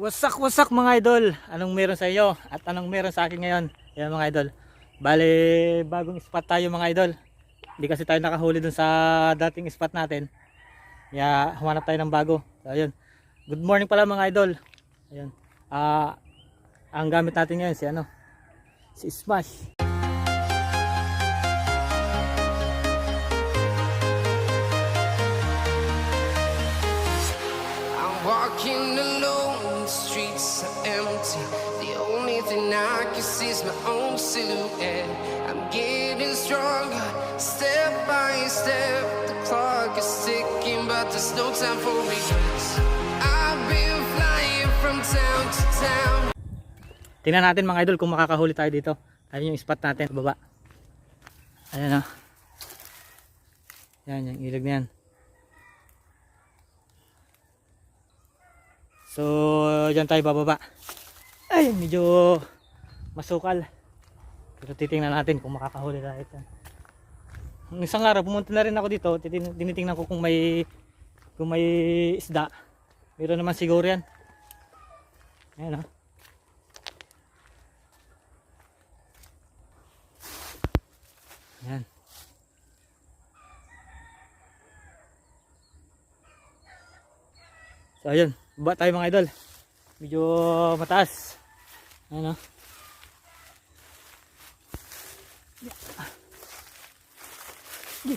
Wasak wasak mga idol. Anong meron sa iyo at anong meron sa akin ngayon? Yan mga idol. Bale, bagong spot tayo mga idol. Hindi kasi tayo nakahuli dun sa dating spot natin. Kaya humanap tayo ng bago. So, ayun. Good morning pala mga idol. Ayun. Ah, ang gamit natin ngayon si ano? Si Smash. Is my own silhouette. I'm getting stronger, step by step. The clock is ticking, but there's no time for regrets. I've been flying from town to town. Tingnan natin mga idol kung makakahuli tayo dito. Ayun yung spot natin sa baba. Ayan o. Yan, yung ilog na yan. So, dyan tayo bababa. Ay, medyo masukal. Pero titingnan natin kung makakahuli tayo. Nung Isang araw, pumunta na rin ako dito. Titin- ko kung may kung may isda. Meron naman siguro yan. Ayan o. Yan. So ayun, baba tayo mga idol. Medyo mataas. Ano? Yeah.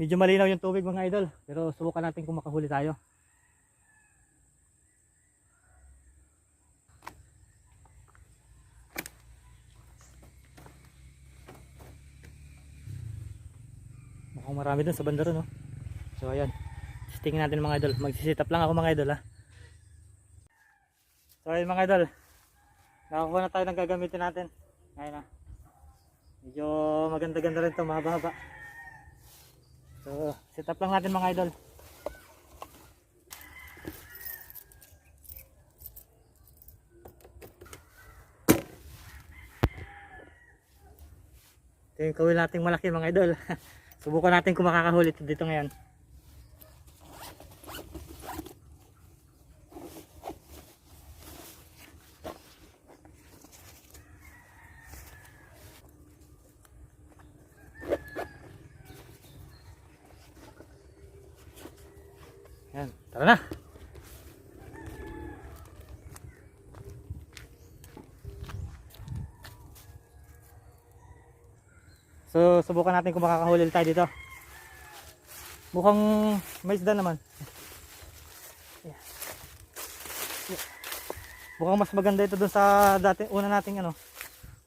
Medyo malinaw yung tubig mga idol, pero subukan natin kung makahuli tayo. Mukhang marami dun sa bandaro no. So ayan. Tingnan natin mga idol. Magsisit up lang ako mga idol ha. So ayun mga idol. Nakakuha na tayo ng gagamitin natin. Ngayon na. Medyo maganda-ganda rin ito, mahaba-haba. So, set up lang natin mga idol. Ito yung kawil nating malaki mga idol. Subukan natin kung makakahuli ito dito ngayon. Yan, tara na. So, subukan natin kung makakahuli tayo dito. Mukhang may isda naman. Yeah. Yeah. Mukhang mas maganda ito dun sa dati, una nating ano,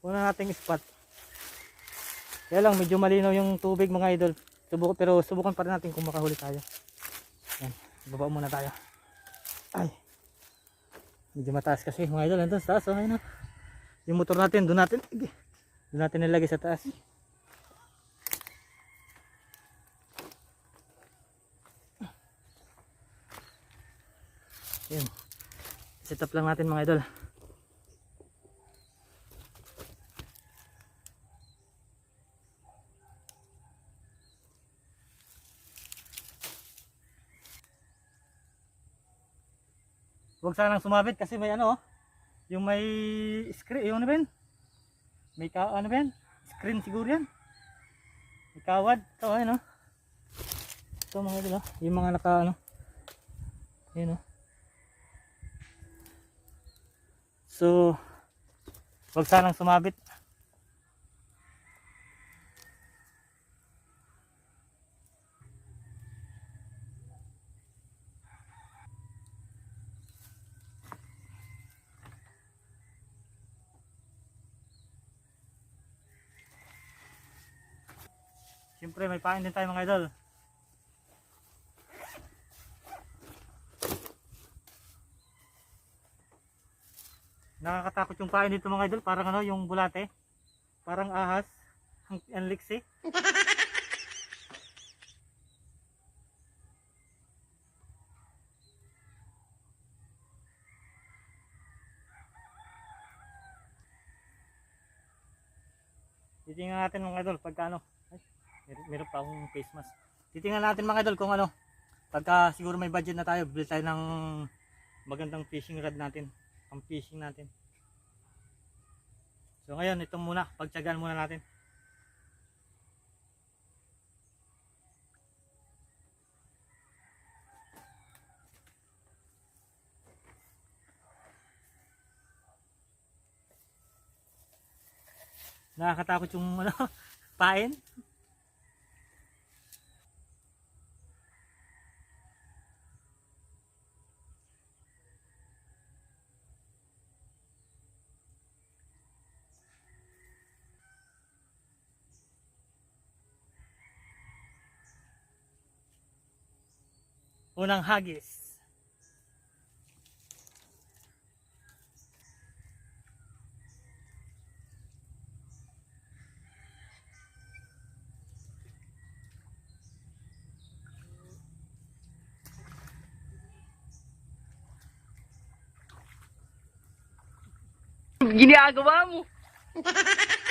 una nating spot. Kaya lang, medyo malinaw yung tubig mga idol. Subukan, pero subukan pa rin natin kung makahuli tayo. Yan, baba muna tayo. Ay. Medyo mataas kasi mga idol, nandun sa taas, oh, ayun oh. Yung motor natin, doon natin, doon natin nilagay sa taas. Yan. Set up lang natin mga idol. Huwag sanang sumabit kasi may ano oh. Yung may screen, yung ano yun? May ka, ano yan? Screen siguro yan. May kawad. Ayun oh. Ito mga idol oh. Yung mga naka ano. Yun oh. So, wag sanang sumabit. Siyempre may pain din tayo mga idol. nakakatakot yung kain dito mga idol. Parang ano yung bulate. Parang ahas. Ang, ang liksi. Titingnan natin mga idol pagka ano. Meron pa akong face mask. Titingnan natin mga idol kung ano. Pagka siguro may budget na tayo bili tayo ng magandang fishing rod natin. Pang fishing natin. So ngayon, ito muna. Pagtsagaan muna natin. Nakakatakot yung ano, pain. Unang hagis. Ginagawa mo.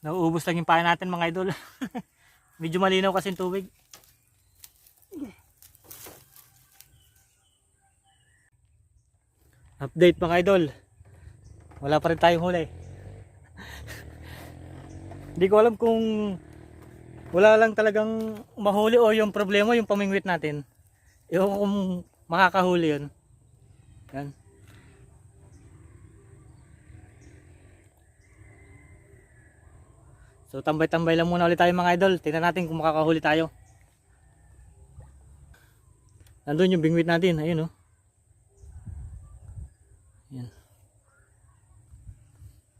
Nauubos lang yung pain natin mga idol. Medyo malinaw kasi yung tubig. Update mga idol. Wala pa rin tayong huli. Hindi ko alam kung wala lang talagang mahuli o yung problema yung pamingwit natin. Yung kung makakahuli yun. Yan. So tambay-tambay lang muna ulit tayo mga idol. Tingnan natin kung makakahuli tayo. Nandun yung bingwit natin. Ayun oh. Yan.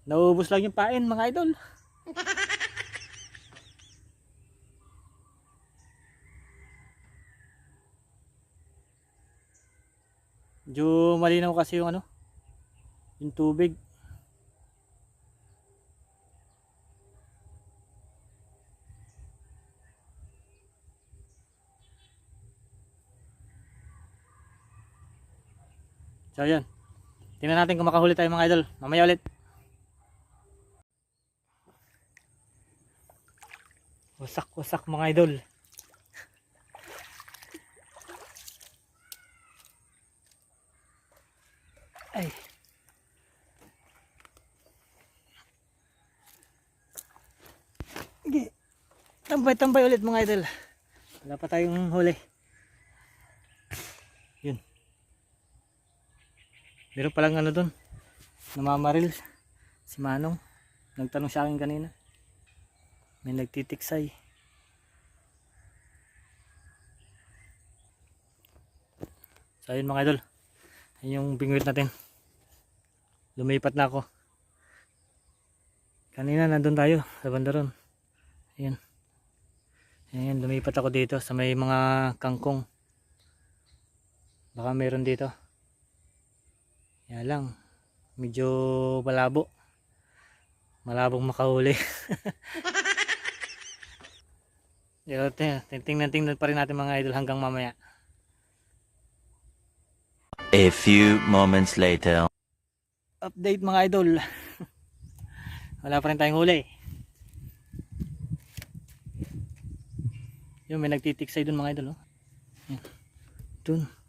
Nauubos lang yung pain mga idol. Medyo malinaw kasi yung ano. Yung tubig. So yun. Tingnan natin kung makahuli tayo mga idol. Mamaya ulit. Wasak wasak mga idol. Ay. Tambay-tambay ulit mga idol. Wala pa tayong huli. Yun. Meron palang ano dun. Namamaril. Si Manong. Nagtanong sa akin kanina. May nagtitiksay. So ayun mga idol. Ayun yung bingwit natin. Lumipat na ako. Kanina nandun tayo sa banda ron. Ayun, lumipat ako dito sa may mga kangkong. Baka meron dito. Yan lang. Medyo malabo. Malabong makahuli. Pero tingnan-tingnan pa rin natin mga idol hanggang mamaya. A few moments later. Update mga idol. Wala pa rin tayong huli. Yun, may nagtitiksay dun mga idol. Oh. Yan. Dun.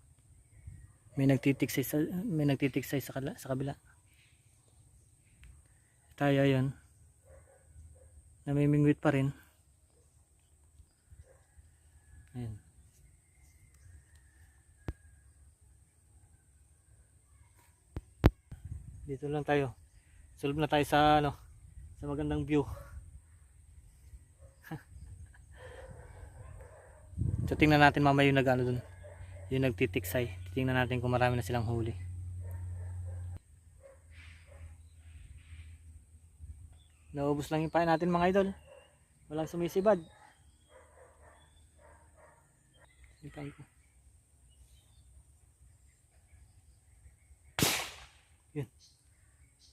May nagtitiksay sa may nagtitiksay sa, kala, sa kabila. Tayo yun. Namimingwit pa rin. Ayan. Dito lang tayo. Sulog na tayo sa ano, sa magandang view. so tingnan natin mamaya yung nag-ano dun. Yung nagtitiksay. Tingnan natin kung marami na silang huli. Naubos lang yung pain natin mga idol. Walang sumisibad. Hintay ko. Yun.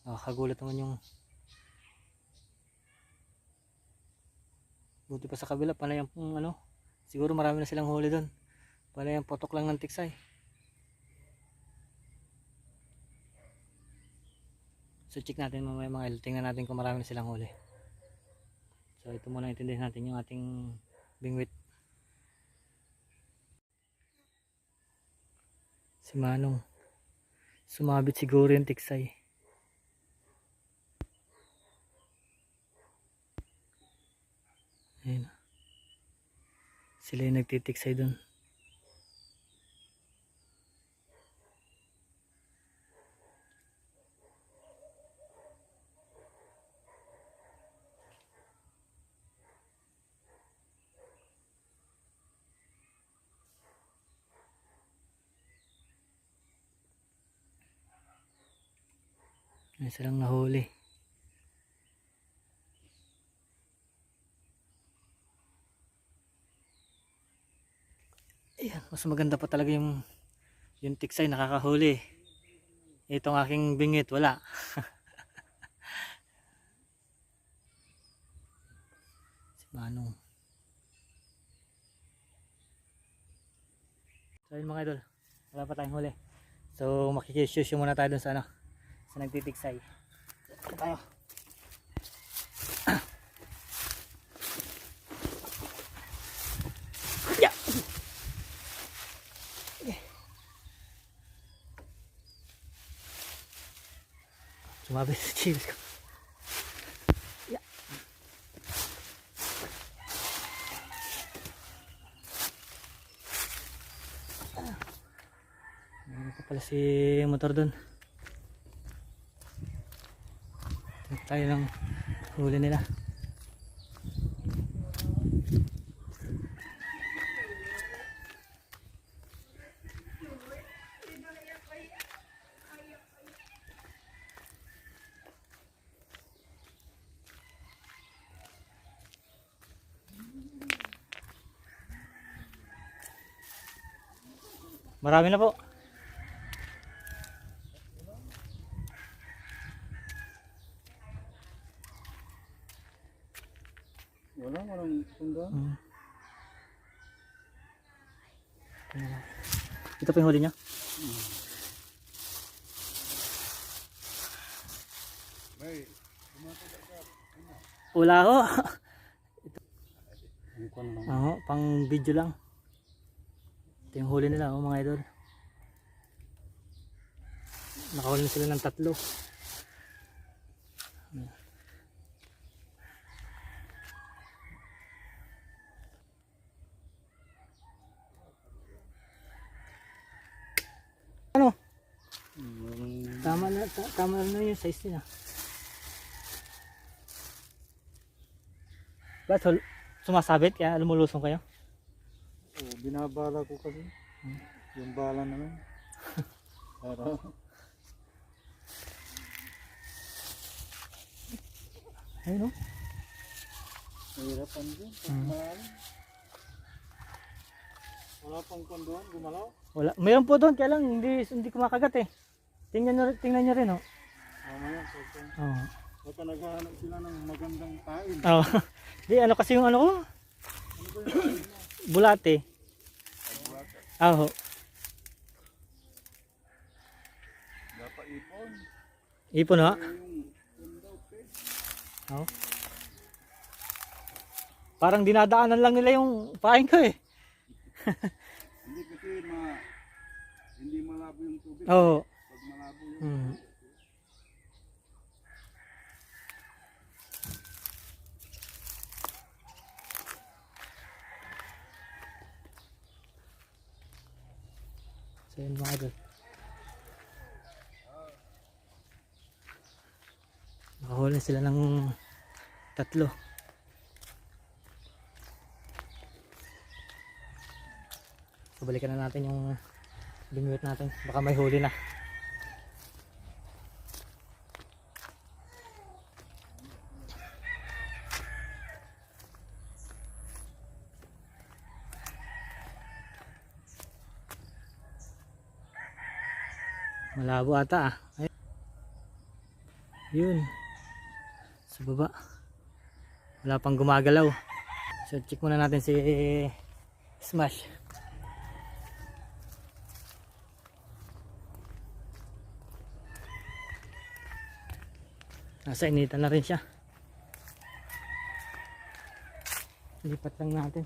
Nakakagulat naman yung Buti pa sa kabila, panay ang ano. Siguro marami na silang huli doon. Panay ang potok lang ng tiksay. So check natin mamaya mga idol. Tingnan natin kung marami na silang huli. So ito muna intindihin natin yung ating bingwit. Si Manong. Sumabit siguro yung tiksay. Ayun. Sila yung nagtitiksay dun. May silang nahuli. Ayan, mas maganda pa talaga yung yung tiksay nakakahuli. Itong aking bingit, wala. si Manong. So yun mga idol, wala pa tayong huli. So makikishoot muna tayo dun sa ano, sa nagtitiksay. Tayo. Yeah. Sumabi sa chills ko. Yeah. Meron pa pala si motor doon. Tingnan tayo ng huli nila. Marami na po. Wala, walang tunda. Hmm. Tingnan natin. Ito pa yung huli niya? Wala ho. Lang. Oo, pang video lang. Ito yung huli nila, oh, mga idol. Nakahuli na sila ng tatlo. Ano? Walang Tama na, ta- tama na yung size nila. Ba't sumasabit kaya lumulusong kayo? oh, binabala ko kasi. Yung bala naman. Para Ayun oh. mahirapan din. Hmm. mahal. Wala pang kondohan, gumalaw. Wala. Mayroon po doon, kaya lang hindi, hindi kumakagat eh. Tingnan nyo, tingnan nyo rin oh. Mamaya, pagka, Oo. pagka naghahanap sila ng magandang tain. Oh. Di, ano kasi yung ano ko? Bulate. Ah, Oo. Dapat ipon. Ipon ha? Oo. Parang dinadaanan lang nila yung pain ko eh. Hindi kasi ma... Hindi malabo yung tubig. Oo. Pag malabo yung... Hmm. So yun mga idol. Nakahuli sila ng tatlo. So balikan na natin yung bingwit natin. Baka may huli na. Malabo ata ah. Ay. Yun. Sa baba. Wala pang gumagalaw. So check muna natin si Smash. Nasa initan na rin siya. Lipat lang natin.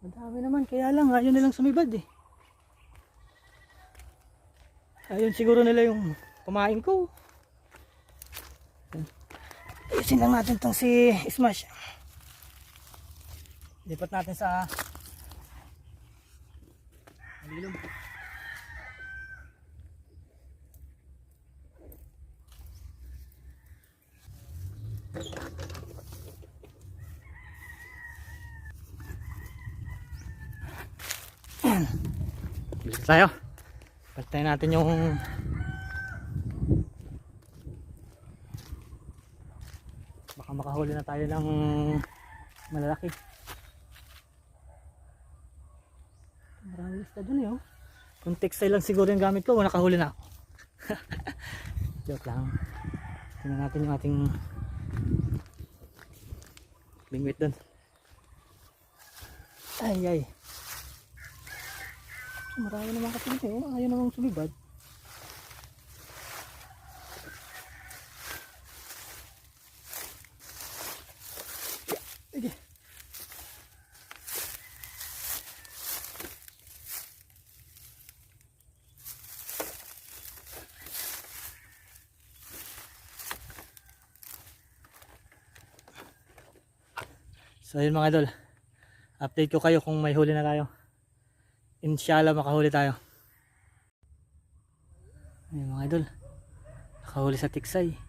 Madami naman, kaya lang ayaw nilang sumibad eh. Ayun siguro nila yung kumain ko. Ayusin lang natin tong si Smash. Lipat natin sa Malilom. Bilis tayo. Pantay natin yung baka makahuli na tayo ng malalaki. Maraming isda dun eh. Kung textile lang siguro yung gamit ko, nakahuli na ako. Joke lang. Tingnan natin yung ating bingwit dun. Ay ay. Marami naman kasi dito oh. Ayaw namang sumibad. So yun mga idol. Update ko kayo kung may huli na tayo. Inshallah makahuli tayo. Ayun mga idol. Nakahuli sa tiksay.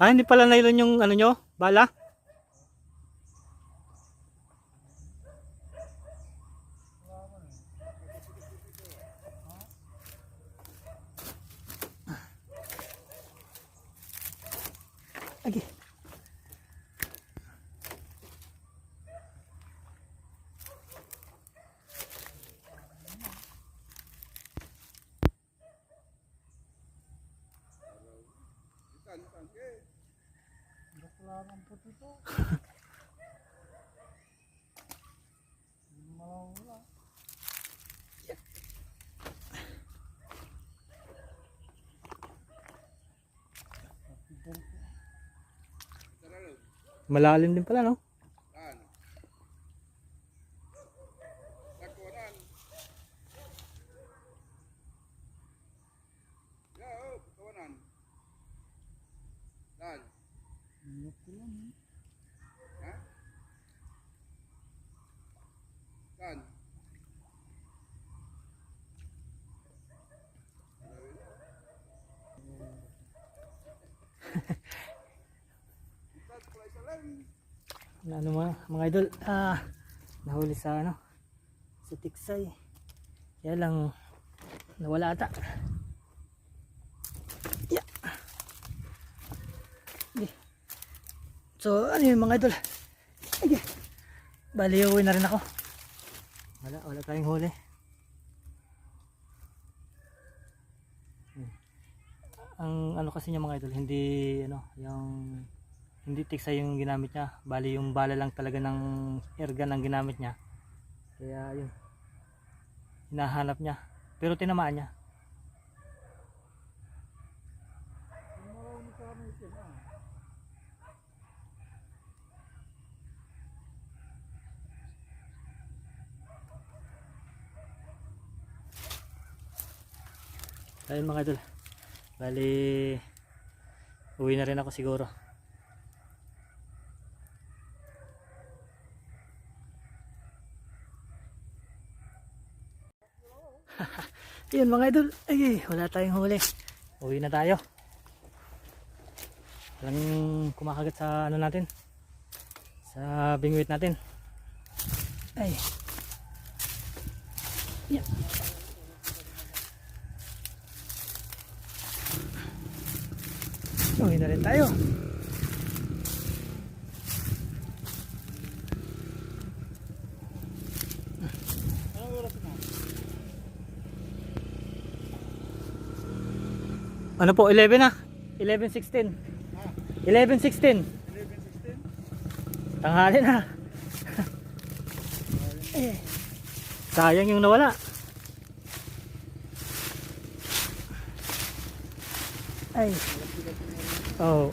Ah, hindi pala nylon yung ano nyo? Bala? Lagi. Malalim din pala, no? yan. Wala ano mga, mga idol ah, nahuli sa ano sa tiksay kaya lang nawala ata So, ano yun mga idol? Okay. Bali, uwi na rin ako. Wala, wala tayong huli. Ang ano kasi niya mga idol, hindi ano, yung hindi tiksa yung ginamit niya. Bali yung bala lang talaga ng airgun ang ginamit niya. Kaya yun. Hinahanap niya. Pero tinamaan niya. Ayun mga idol. Bali uwi na rin ako siguro. Yun mga idol. Ay, wala tayong huli. Uwi na tayo. Walang kumakagat sa ano natin. Sa bingwit natin. Ay. Uwi na rin tayo. Ano po, 11 na? 11.16 11.16 Tanghali na. Eh, Sayang yung nawala. Ay Oh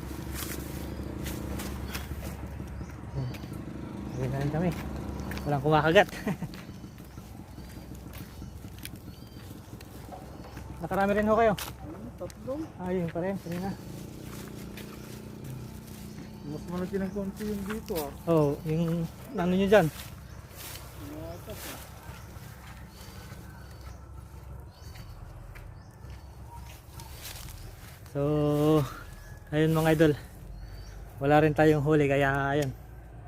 Uwi na rin kami. Walang kumakagat. Nakarami rin ho kayo. Tatlong. Ayun pa rin, kanina. Mas malaki ng konti yung dito ah. Oh, yung ano nyo dyan Tumatas ah. So, ayun mga idol. Wala rin tayong huli kaya ayun.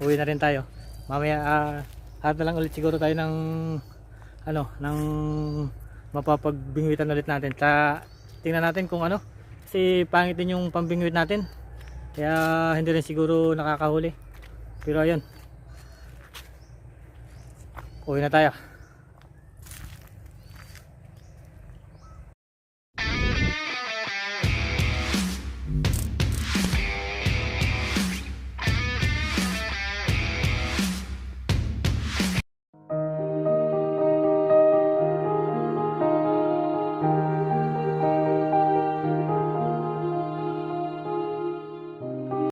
Uwi na rin tayo. Mamaya ah harap na lang ulit siguro tayo ng ano, ng mapapagbingwitan ulit natin. Sa tingnan natin kung ano kasi pangit din yung pambingwit natin. Kaya hindi rin siguro nakakahuli. Pero ayun. Uwi na tayo.